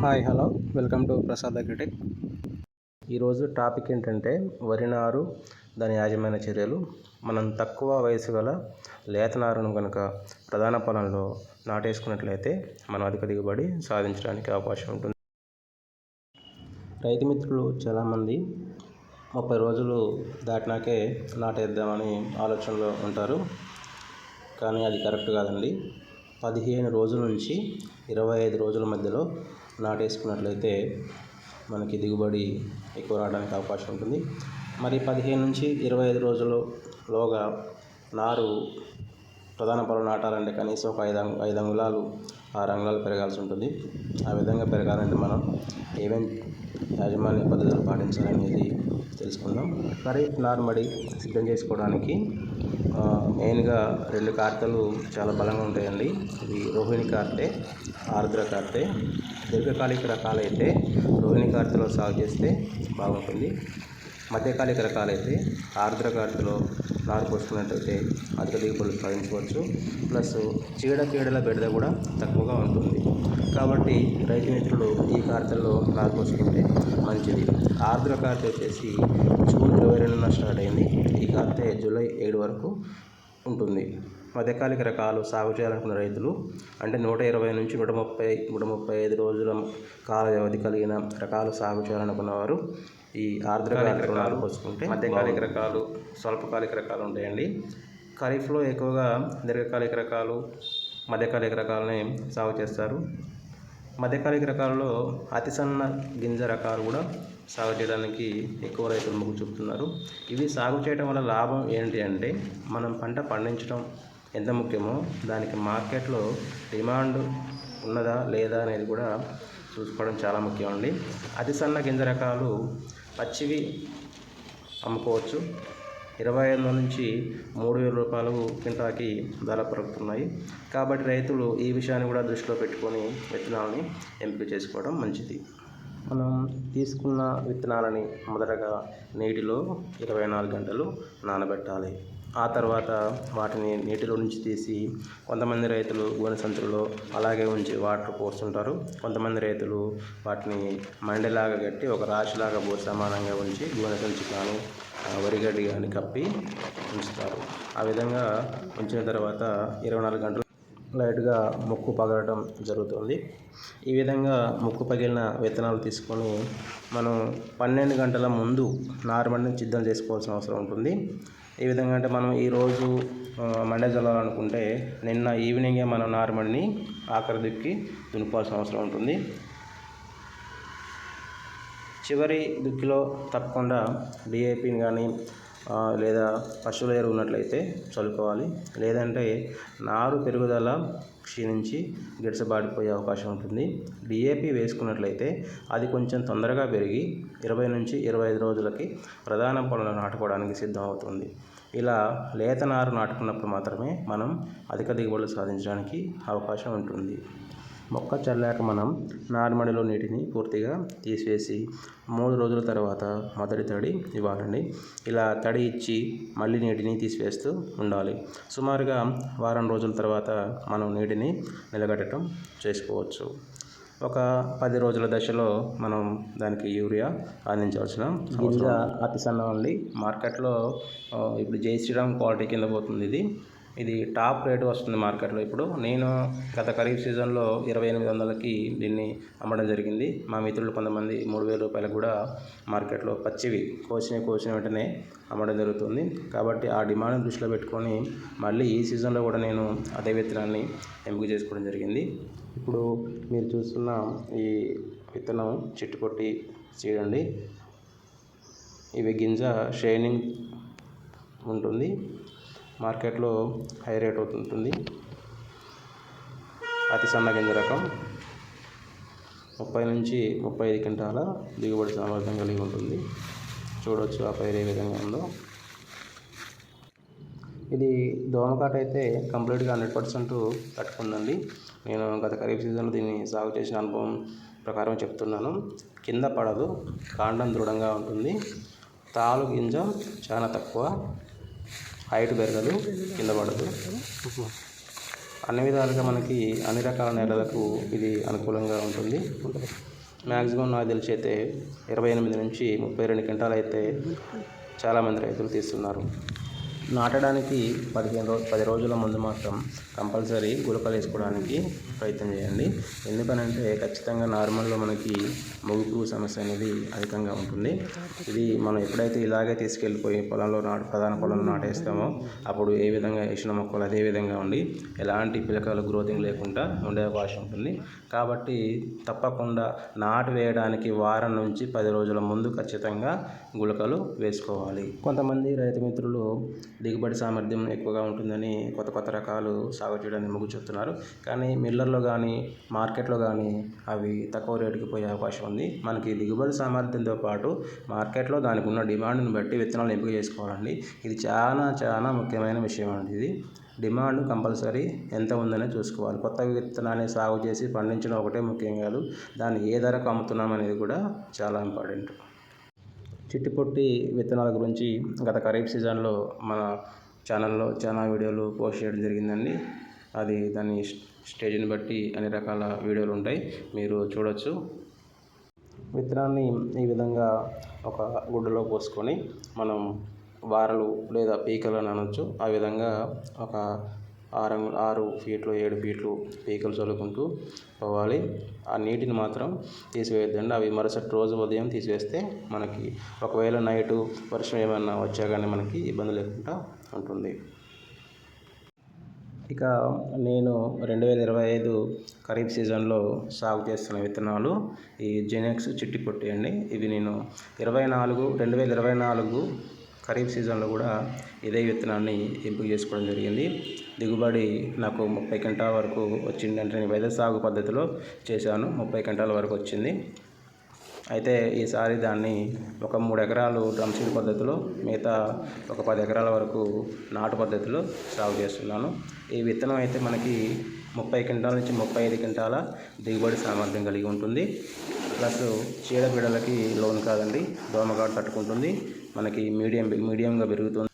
Hi hello welcome to Prasad agritech ఈరోజు topic ఏంటంటే వరి నారు దాని యాజమాన్య చర్యలు. మనం తక్కువ వయసు గల లేత నారును కనుక ప్రధాన పొలంలో నాటేసుకున్నట్లయితే మనం అధిక దిగుబడి సాధించడానికి అవకాశం ఉంటుంది. రైతు మిత్రులు చాలామంది ముప్పై రోజులు దాటినాకే నాటేద్దామని ఆలోచనలో ఉంటారు. కానీ అది కరెక్ట్ కాదండి. పదిహేను రోజుల నుంచి ఇరవై ఐదు రోజుల మధ్యలో నాటేసుకున్నట్లయితే మనకి దిగుబడి ఎక్కువ రావడానికి అవకాశం ఉంటుంది. మరి పదిహేను నుంచి ఇరవై ఐదు రోజులలోగా నారు ప్రధాన పొలం నాటాలంటే కనీసం ఒక ఐదు ఐదు అంగుళాలు ఆరు అంగుళాలు పెరగాల్సి ఉంటుంది. ఆ విధంగా పెరగాలంటే మనం ఏమేం యాజమాన్య పద్ధతులు పాటించాలనేది తెలుసుకుందాం. ఖరీఫ్ నార్మడి సిద్ధం చేసుకోవడానికి మెయిన్గా రెండు కార్తలు చాలా బలంగా ఉంటాయండి. ఇవి రోహిణి కార్తే ఆర్ద్ర కార్తె. దీర్ఘకాలిక రకాలైతే రోహిణి కార్తెలో సాగు చేస్తే బాగుంటుంది. మధ్యకాలిక రకాలైతే ఆర్ద్ర కార్తెలో నారు పోసుకున్నట్టయితే అధిక దిగుబడులు సాధించవచ్చు. ప్లస్ చీడ పీడల బెడద కూడా తక్కువగా ఉంటుంది. కాబట్టి రైతు మిత్రులు ఈ కార్తెల్లో నారు పోసుకుంటే మంచిది. ఆర్ద్ర కార్తె వచ్చేసి జూన్ ఇరవై రెండున స్టార్ట్ అయింది. ఈ కార్తె జూలై ఏడు వరకు ఉంటుంది. మధ్యకాలిక రకాలు సాగు చేయాలనుకున్న రైతులు అంటే నూట ఇరవై నుంచి నూట ముప్పై నూట ముప్పై ఐదు రోజుల కాల వ్యవధి కలిగిన రకాలు సాగు చేయాలనుకున్న వారు ఈ ఆర్ద్రకాలిక రకాలు పోసుకుంటే మధ్యకాలిక రకాలు స్వల్పకాలిక రకాలు ఉంటాయండి. ఖరీఫ్లో ఎక్కువగా దీర్ఘకాలిక రకాలు మధ్యకాలిక రకాలని సాగు చేస్తారు. మధ్యకాలిక రకాలలో అతి సన్న గింజ రకాలు కూడా సాగు చేయడానికి ఎక్కువ రైతులు మొగ్గు చూపుతున్నారు. ఇవి సాగు చేయడం వల్ల లాభం ఏంటి అంటే మనం పంట పండించడం ఎంత ముఖ్యమో దానికి మార్కెట్లో డిమాండ్ ఉన్నదా లేదా అనేది కూడా చూసుకోవడం చాలా ముఖ్యం అండి. అతి సన్న గింజ రకాలు పచ్చివి అమ్ముకోవచ్చు. ఇరవై ఐదు వందల నుంచి మూడు వేల రూపాయలు కింటాకి ధర పరుగుతున్నాయి. కాబట్టి రైతులు ఈ విషయాన్ని కూడా దృష్టిలో పెట్టుకొని విత్తనాలని ఎంపిక చేసుకోవడం మంచిది. మనం తీసుకున్న విత్తనాలని మొదటగా నీటిలో ఇరవై నాలుగు గంటలు నానబెట్టాలి. ఆ తర్వాత వాటిని నీటిలో నుంచి తీసి కొంతమంది రైతులు గోనె సంచులలో అలాగే ఉంచి వాటర్ పోస్తుంటారు. కొంతమంది రైతులు వాటిని మండలాగా కట్టి ఒక రాశిలాగా పోసి సమానంగా ఉంచి గోనె సంచి కానీ వరిగడ్డి కానీ కప్పి ఉంచుతారు. ఆ విధంగా ఉంచిన తర్వాత ఇరవై నాలుగు గంటలు లైట్గా ముక్కు పగలడం జరుగుతుంది. ఈ విధంగా ముక్కు పగిలిన విత్తనాలు తీసుకొని మనం పన్నెండు గంటల ముందు నారుమడిని సిద్ధం చేసుకోవాల్సిన అవసరం ఉంటుంది. ఏ విధంగా అంటే మనం ఈరోజు మండే చల్లాలనుకుంటే నిన్న ఈవినింగే మనం నార్మల్ని ఆఖరి దుక్కి దున్నుకోవాల్సిన అవసరం ఉంటుంది. చివరి దుక్కిలో తప్పకుండా డిఏపిని కానీ లేదా పశువుల ఎరువు ఉన్నట్లయితే చల్లుకోవాలి. లేదంటే నారు పెరుగుదల క్షీణించి గిడసబాడిపోయే అవకాశం ఉంటుంది. డిఏపి వేసుకున్నట్లయితే అది కొంచెం తొందరగా పెరిగి ఇరవై నుంచి ఇరవై ఐదు రోజులకి ప్రధాన పనులు నాటుకోవడానికి సిద్ధం అవుతుంది ఇలా లేత నారు నాటుకున్నప్పుడు మాత్రమే మనం అధిక దిగుబడులు సాధించడానికి అవకాశం ఉంటుంది. మొక్క చల్లాక మనం నారుమడిలో నీటిని పూర్తిగా తీసివేసి మూడు రోజుల తర్వాత మొదటి తడి ఇవ్వాలండి. ఇలా తడి ఇచ్చి మళ్ళీ నీటిని తీసివేస్తూ ఉండాలి. సుమారుగా వారం రోజుల తర్వాత మనం నీటిని నిలగట్టడం చేసుకోవచ్చు. ఒక పది రోజుల దశలో మనం దానికి యూరియా అందించవలసిన గింజ అతి సన్నం అండి మార్కెట్లో ఇప్పుడు జై శ్రీరామ్ క్వాలిటీ కింద పోతుంది ఇది. ఇది టాప్ రేటు వస్తుంది మార్కెట్లో ఇప్పుడు. నేను గత ఖరీఫ్ సీజన్లో ఇరవై ఎనిమిది వందలకి దీన్ని అమ్మడం జరిగింది. మా మిత్రులు కొంతమంది మూడు వేల రూపాయలకు కూడా మార్కెట్లో పచ్చివి కోసిన కోసిన వెంటనే అమ్మడం జరుగుతుంది. కాబట్టి ఆ డిమాండ్ దృష్టిలో పెట్టుకొని మళ్ళీ ఈ సీజన్లో కూడా నేను అదే విత్తనాన్ని ఎంపిక చేసుకోవడం జరిగింది. ఇప్పుడు మీరు చూస్తున్న ఈ విత్తనం చిట్టుకొట్టి చేయండి ఇవి గింజ షైనింగ్ ఉంటుంది. మార్కెట్లో హై రేట్ ఉంటుంది. అతి సన్న గింజ రకం ముప్పై నుంచి ముప్పై ఐదు క్వింటాల దిగుబడి సామర్థ్యం కలిగి ఉంటుంది. చూడవచ్చు ఆ పైరు ఏ విధంగా ఉందో. ఇది దోమకాట అయితే కంప్లీట్గా హండ్రెడ్ పర్సెంట్ తట్టుకుందండి. నేను గత ఖరీఫ్ సీజన్లో దీన్ని సాగు చేసిన అనుభవం ప్రకారం చెప్తున్నాను. కింద పడదు కాండం దృఢంగా ఉంటుంది. తాలు గింజ చాలా తక్కువ. హైట్ పెరగదు కింద పడదు. అన్ని విధాలుగా మనకి అన్ని రకాల నేలలకు ఇది అనుకూలంగా ఉంటుంది. మ్యాక్సిమం నాకు తెలిసి అయితే ఇరవై ఎనిమిది నుంచి ముప్పై రెండు క్వింటాలు అయితే చాలామంది రైతులు తీస్తున్నారు. నాటడానికి పదిహేను రోజు పది రోజుల ముందు మాత్రం కంపల్సరీ గులకలు వేసుకోవడానికి ప్రయత్నం చేయండి. ఎందుకనంటే ఖచ్చితంగా నార్మల్లో మనకి మొగుపు సమస్య అనేది అధికంగా ఉంటుంది. ఇది మనం ఎప్పుడైతే ఇలాగే తీసుకెళ్ళిపోయి పొలంలో నాటు ప్రధాన పొలంలో నాటేస్తామో అప్పుడు ఏ విధంగా వేసిన మొక్కలు అదే విధంగా ఉండి ఎలాంటి పిలకలు గ్రోతింగ్ లేకుండా ఉండే అవకాశం ఉంటుంది. కాబట్టి తప్పకుండా నాటు వేయడానికి వారం నుంచి పది రోజుల ముందు ఖచ్చితంగా గులకలు వేసుకోవాలి. కొంతమంది రైతు మిత్రులు దిగుబడి సామర్థ్యం ఎక్కువగా ఉంటుందని కొత్త కొత్త రకాలు సాగు చేయడానికి మొగ్గు చూపుతున్నారు. కానీ మిల్లర్లో కానీ మార్కెట్లో కానీ అవి తక్కువ రేటుకి పోయే అవకాశం ఉంది. మనకి దిగుబడి సామర్థ్యంతో పాటు మార్కెట్లో దానికి ఉన్న డిమాండ్ని బట్టి విత్తనాలు ఎంపిక చేసుకోవాలండి. ఇది చాలా చాలా ముఖ్యమైన విషయం అండి ఇది. డిమాండ్ కంపల్సరీ ఎంత ఉందనే చూసుకోవాలి. కొత్త విత్తనాన్ని సాగు చేసి పండించడం ఒకటే ముఖ్యం కాదు. దాన్ని ఏ ధరకు అమ్ముతున్నాం అనేది కూడా చాలా ఇంపార్టెంట్. చిట్టిపొట్టి విత్తనాల గురించి గత ఖరీఫ్ సీజన్లో మన ఛానల్లో చాలా వీడియోలు పోస్ట్ చేయడం జరిగిందండి. అది దాని స్టేజ్ని బట్టి అన్ని రకాల వీడియోలు ఉంటాయి. మీరు చూడొచ్చు. విత్తనాన్ని ఈ విధంగా ఒక గుడ్డలో పోసుకొని మనం వారలు లేదా పీకలు అని అనొచ్చు. ఆ విధంగా ఒక ఆరు ఆరు ఫీట్లు ఏడు ఫీట్లు పీకలు చల్లుకుంటూ పోవాలి. ఆ నీటిని మాత్రం తీసివేయద్దండి. అవి మరుసటి రోజు ఉదయం తీసివేస్తే మనకి ఒకవేళ నైటు వర్షం ఏమైనా వచ్చా కానీ మనకి ఇబ్బంది లేకుండా ఉంటుంది. ఇక నేను రెండు వేల ఇరవై ఐదు ఖరీఫ్ సీజన్లో సాగు చేస్తున్న విత్తనాలు ఈ జెనెక్స్ చిట్టి పొట్టి అండి. ఇవి నేను ఇరవై నాలుగు రెండు వేల ఇరవై నాలుగు ఖరీఫ్ సీజన్లో కూడా ఇదే విత్తనాన్ని ఎంపిక చేసుకోవడం జరిగింది. దిగుబడి నాకు ముప్పై క్వింటాల వరకు వచ్చిందంటే నేను వెద సాగు పద్ధతిలో చేశాను. ముప్పై క్వింటాల వరకు వచ్చింది. అయితే ఈసారి దాన్ని ఒక మూడు ఎకరాలు డ్రమ్ సీడ్ పద్ధతిలో మిగతా ఒక పది ఎకరాల వరకు నాటు పద్ధతిలో సాగు చేస్తున్నాను. ఈ విత్తనం అయితే మనకి ముప్పై క్వింటాల నుంచి ముప్పై ఐదు క్వింటాల దిగుబడి సామర్థ్యం కలిగి ఉంటుంది. ప్లస్ చీడపీడలకి లోన్ కాదండి దోమగాడు తట్టుకుంటుంది. మనకి మీడియం మీడియంగా పెరుగుతుంది.